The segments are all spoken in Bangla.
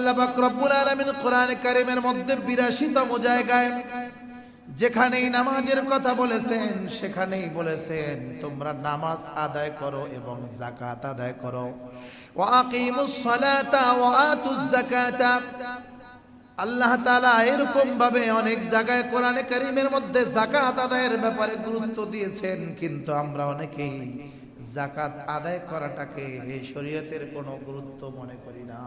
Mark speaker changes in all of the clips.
Speaker 1: আল্লাহ পাক রব্বুল আলামিন কোরআন কারীমের মধ্যে 82তম জায়গায় যেখানেই নামাজের কথা বলেছেন, সেখানেই বলেছেন, তোমরা নামাজ আদায় করো এবং যাকাত আদায় আল্লাহ তাআলা এরকম ভাবে অনেক জায়গায় কোরআনে কারীমের মধ্যে যাকাত আদায়ের ব্যাপারে গুরুত্ব দিয়েছেন, কিন্তু আমরা অনেকেই যাকাত আদায় করাটাকে শরীয়তের কোনো গুরুত্ব মনে করি না।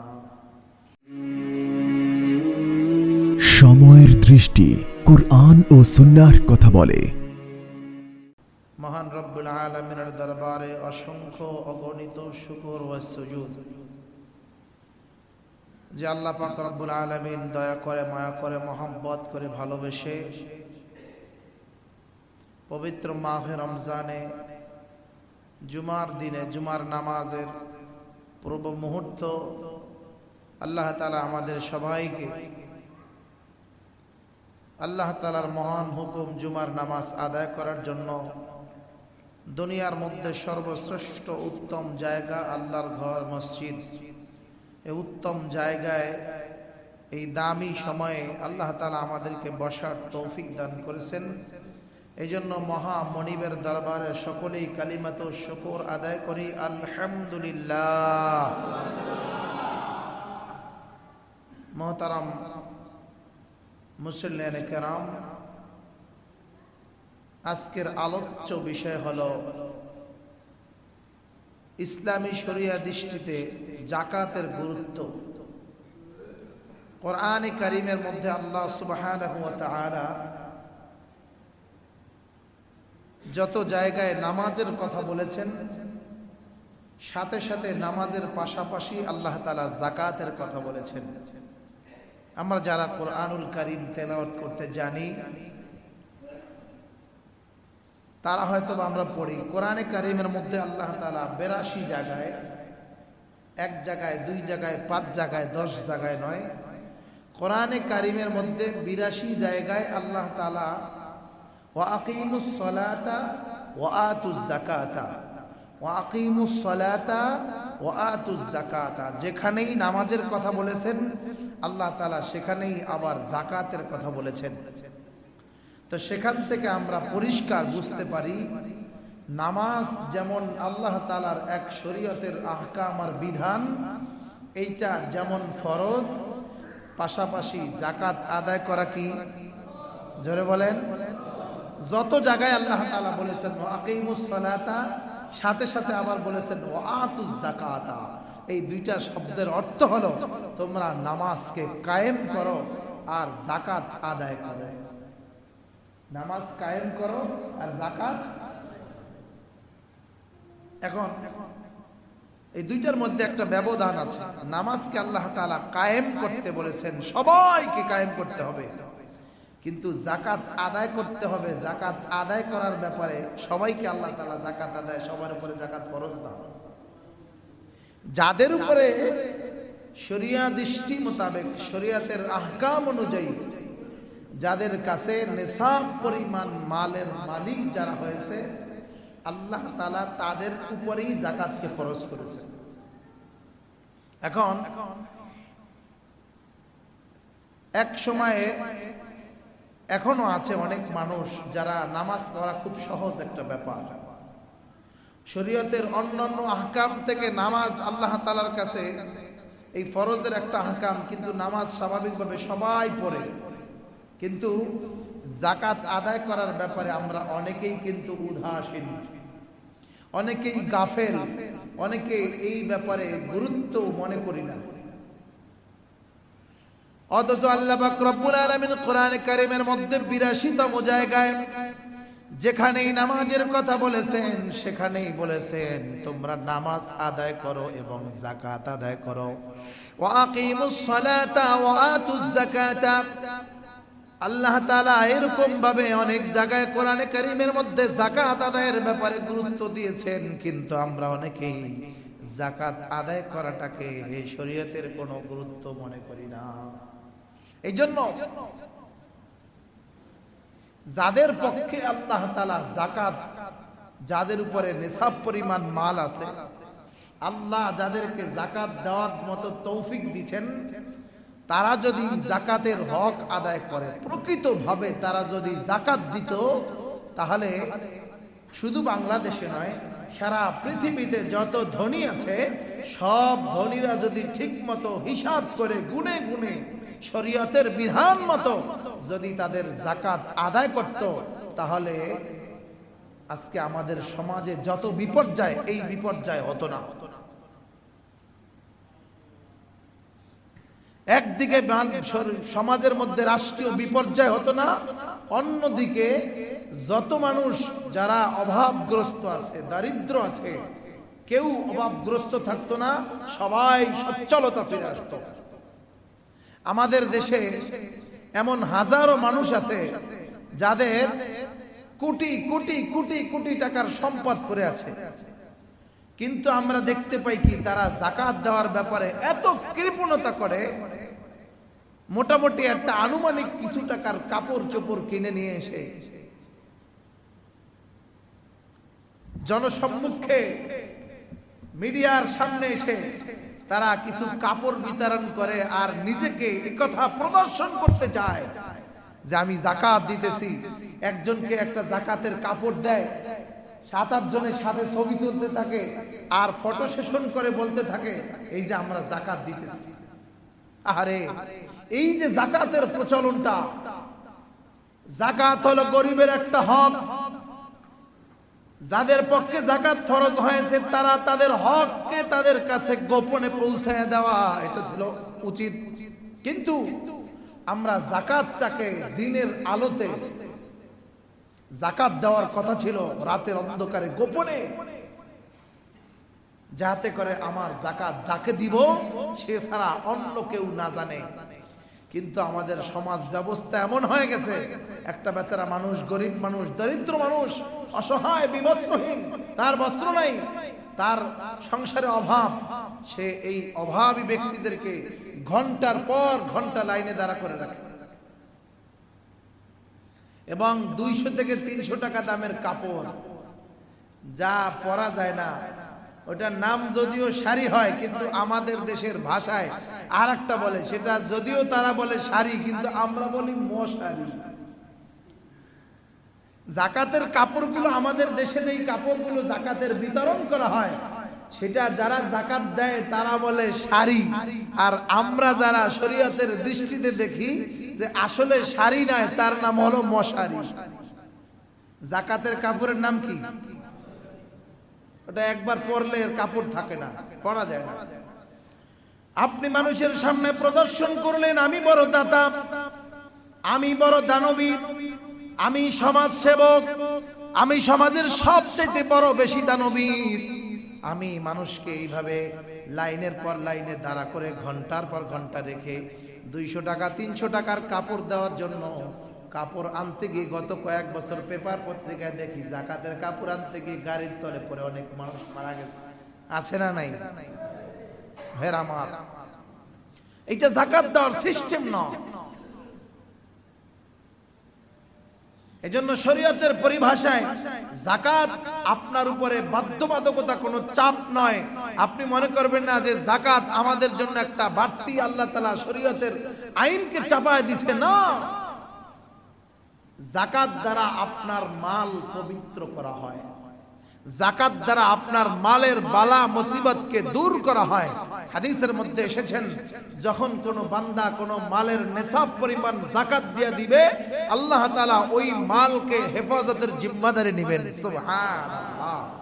Speaker 2: সময়ের দৃষ্টি কোরআন ও সুন্নাহর কথা বলে।
Speaker 1: মহান রব্বুল আলমিনের দরবারে অসংখ্য অগণিত শুকর ও সুজুদ। যে আল্লাহ পাক রব্বুল আলমিন দয়া করে, মায়া করে, মহব্বত করে ভালোবেসে পবিত্র মাহে রমজানে জুমার দিনে, জুমার নামাজের পূর্ব মুহূর্ত আল্লাহ তালা আমাদের সবাইকে আল্লাহ তালার মহান হুকুম জুমার নামাজ আদায় করার জন্য দুনিয়ার মধ্যে সর্বশ্রেষ্ঠ উত্তম জায়গা আল্লাহর ঘর মসজিদ। এই উত্তম জায়গায় এই দামি সময়ে আল্লাহ তালা আমাদেরকে বসার তৌফিক দান করেছেন। এই জন্য মহা মনিবের দরবারে সকলেই কালিমাত শুকুর আদায় করি। আলহামদুলিল্লাহ। মোহতারাম মুসল্লেন কেরাম আজকের আলোচ্য বিষয় হল ইসলামী শরিয়া দৃষ্টিতে জাকাতের গুরুত্ব। কোরআনে কারিমের মধ্যে আল্লাহ সুবাহ যত জায়গায় নামাজের কথা বলেছেন, সাথে সাথে নামাজের পাশাপাশি আল্লাহ তালা জাকাতের কথা বলেছেন। আমরা যারা কোরআনুল করিম তেলাওয়াত করতে জানি, তারা হয়তো আমরা পড়ি, কোরআনে কারিমের মধ্যে আল্লাহ তালা বেরাশি জায়গায়, এক জায়গায়, দুই জায়গায়, পাঁচ জায়গায়, দশ জায়গায় নয়, কোরআনে কারিমের মধ্যে বিরাশি জায়গায় আল্লাহ তালা ও আকিমুস সলাতা ও আতুজ জাকাতা ও আকিমুস ও আতুজ জাকাতা যেখানেই নামাজের কথা বলেছেন আল্লাহ তালা সেখানেই আবার জাকাতের কথা বলেছেন। তো সেখান থেকে আমরা পরিষ্কার বুঝতে পারি, নামাজ যেমন আল্লাহ তালার এক শরীয়তের আহকাম আর বিধান, এইটা যেমন ফরজ, পাশাপাশি জাকাত আদায় করা কি? জোরে বলেন। যত জায়গায় আল্লাহ তালা বলেছেন সাথে সাথে আবার বলেছেন ও আতুজ জাকাতা এই দুইটা শব্দের অর্থ হলো, তোমরা নামাজকে কায়েম করো আর জাকাত আদায় করো। নামাজ কায়েম করো আর জাকাত এখন এই দুইটার মধ্যে একটা ব্যবধান আছে। নামাজকে আল্লাহ তাআলা কায়েম করতে বলেছেন, সবাইকে কায়েম করতে হবে। কিন্তু জাকাত আদায় করতে হবে জাকাত আদায় করার ব্যাপারে সবাইকে আল্লাহ তাআলা জাকাত আদায়, সবার উপরে জাকাত ফরজ না। যাদের উপরে শরিয়া দৃষ্টি মোতাবেক, শরিয়াতের আহকাম অনুযায়ী, যাদের কাছে নেশাব পরিমাণ মালের মালিক যারা হয়েছে, আল্লাহ তালা তাদের উপরেই জাকাতকে খরচ করেছেন। এখন, এক সময়ে এখনও আছে অনেক মানুষ যারা নামাজ পড়া খুব সহজ একটা ব্যাপার। শরীয়তের অন্যান্য আহকাম থেকে নামাজ আল্লাহ তালার কাছে এই ফরজের একটা আহকাম, কিন্তু নামাজ স্বাভাবিকভাবে সবাই পড়ে। কিন্তু জাকাত আদায় করার ব্যাপারে আমরা অনেকেই কিন্তু উদাসীন। অনেকেই গাফেল, অনেকে এই ব্যাপারে গুরুত্ব মনে করি না। অথচ আল্লাহ পাক রব্বুল আলামিন কোরআন কারীমের মধ্যে 82তম জায়গায় যেখানেই নামাজের কথা বলেছেন, সেখানেই বলেছেন, তোমরা নামাজ আদায় করো এবং জাকাত আদায় করো। আল্লাহ তালা এরকম ভাবে অনেক জায়গায় কোরআনে কারিমের মধ্যে জাকাত আদায়ের ব্যাপারে গুরুত্ব দিয়েছেন, কিন্তু আমরা অনেকেই জাকাত আদায় করাটাকে এই শরীয়তের কোনো গুরুত্ব মনে করি না। এই জন্য যাদের পক্ষে আল্লাহ তালা জাকাত যাদের উপরে নেশাব পরিমাণ মাল আছে, আল্লাহ যাদেরকে জাকাত দেওয়ার মতো তৌফিক দিচ্ছেন, তারা যদি জাকাতের হক আদায় করে, প্রকৃতভাবে তারা যদি জাকাত দিত, তাহলে শুধু বাংলাদেশে নয় সারা পৃথিবীতে যত ধনী আছে, সব ধনীরা যদি ঠিক মতো হিসাব করে গুনে গুনে শরীয়তের বিধান মতো যদি তাদের জাকাত আদায় করত, তাহলে আজকে আমাদের সমাজে যত বিপর্যয়, এই বিপর্যয় হতো না। একদিকে সমাজের মধ্যে রাষ্ট্রীয় বিপর্যয় হতো না অন্যদিকে যত মানুষ যারা অভাবগ্রস্ত আছে, দারিদ্র আছে, কেউ অভাবগ্রস্ত থাকতো না, সবাই সচ্ছলতা ফিরে আসতো। আমাদের দেশে এমন হাজারো মানুষ আছে যাদের কোটি কোটি কোটি কোটি টাকার সম্পদ করে আছে। কিন্তু আমরা দেখতে পাই কি, তারা জাকাত দেওয়ার ব্যাপারে এত কৃপণতা করে মোটামুটি একটা আনুমানিক কিছু টাকার কাপড় চোপড় কিনে নিয়ে এসে জনসম্মুখে মিডিয়ার সামনে এসে তারা কিছু কাপড় বিতরণ করে আর নিজেকে একথা প্রদর্শন করতে চায় যে আমি জাকাত দিতেছি। একজনকে একটা জাকাতের কাপড় দেয়, সাত আট জনের সাথে ছবি তুলতে থাকে আর ফটো সেশন করে বলতে থাকে, এই যে আমরা জাকাত দিতেছি। আরে এই যে জাকাতের প্রচলনটা, জাকাত হলো গরিবের একটা হক। যাদের পক্ষে জাকাত ফরজ হয়েছে, তারা তাদের হককে তাদের কাছে গোপনে পৌঁছায় দেওয়া, এটা ছিল উচিত। কিন্তু আমরা জাকাতটাকে দিনের আলোতে জাকাত দেওয়ার কথা ছিল, রাতের অন্ধকারে গোপনে যাতে করে আমার জাকাত যাকে দিব, সে ছাড়া অন্য কেউ না জানে। কিন্তু আমাদের সমাজ ব্যবস্থা এমন হয়ে গেছে, একটা বেচারা মানুষ, গরিব মানুষ, দরিদ্র মানুষ, অসহায়, বিবস্ত্রহীন, তার বস্ত্র নাই, তার সংসারে অভাব, সে এই অভাবী ব্যক্তিদেরকে ঘণ্টার পর ঘণ্টা লাইনে দাঁড়া করে রাখে। এবং দুইশো থেকে তিনশো টাকা দামের কাপড়, যা পরা যায় না ওটার নাম যদিও শাড়ি হয়, কিন্তু আমাদের দেশের ভাষায় আর একটা বলে। সেটা যদিও তারা বলে শাড়ি কিন্তু আমরা বলি মশারি। জাকাতের কাপড়গুলো, আমাদের দেশে যেই কাপড়গুলো জাকাতের বিতরণ করা হয়, সেটা যারা জাকাত দেয়, তারা বলে শাড়ি আর আমরা যারা শরীয়তের দৃষ্টিতে দেখি যে আসলে শাড়ি নয়, তার নাম হলো মশারি। জাকাতের কাপড়ের নাম কি? ওটা একবার পরলে কাপড় থাকে না, পরা যায় না। আপনি মানুষের সামনে প্রদর্শন করলেন, আমি বড় দাতা, আমি বড় দানবীর আমি সমাজ সেবক, আমি সমাজের সবচেয়ে বড় বেশি দানবীর আমি মানুষকে এইভাবে লাইনের পর লাইনে দাঁড়া করে ঘণ্টার পর ঘণ্টা রেখে দুইশো টাকা, তিনশো টাকার কাপড় দেওয়ার জন্য কাপড় আনতে গিয়ে গত কয়েক বছর পেপার পত্রিকায় দেখি জাকাতের কাপড় আনতে গিয়ে গাড়ির তলে পরে অনেক মানুষ মারা গেছে। আছে না নাই? হের এটা জাকাত দেওয়ার সিস্টেম নয় এজন্য শরীয়তের পরিভাষায় জাকাত আপনার উপরে বাধ্যবাধকতা কোনো চাপ নয়। আপনি মনে করবেন না যে জাকাত আমাদের জন্য একটা বাড়তি, আল্লাহ তালা শরীয়তের আইনকে চাপায় দিছে, না। জাকাত দ্বারা আপনার মাল পবিত্র করা হয়। জাকাত দ্বারা আপনার মালের বালা মুসিবতকে দূর করা হয়। হাদিসের মধ্যে এসেছেন, যখন কোন বান্দা কোন মালের নেশাব পরিমাণ জাকাত দিয়ে দিবে, আল্লাহ তাআলা ওই মালকে হেফাজতের জিম্মাদারি নেবেন। সুবহানাল্লাহ।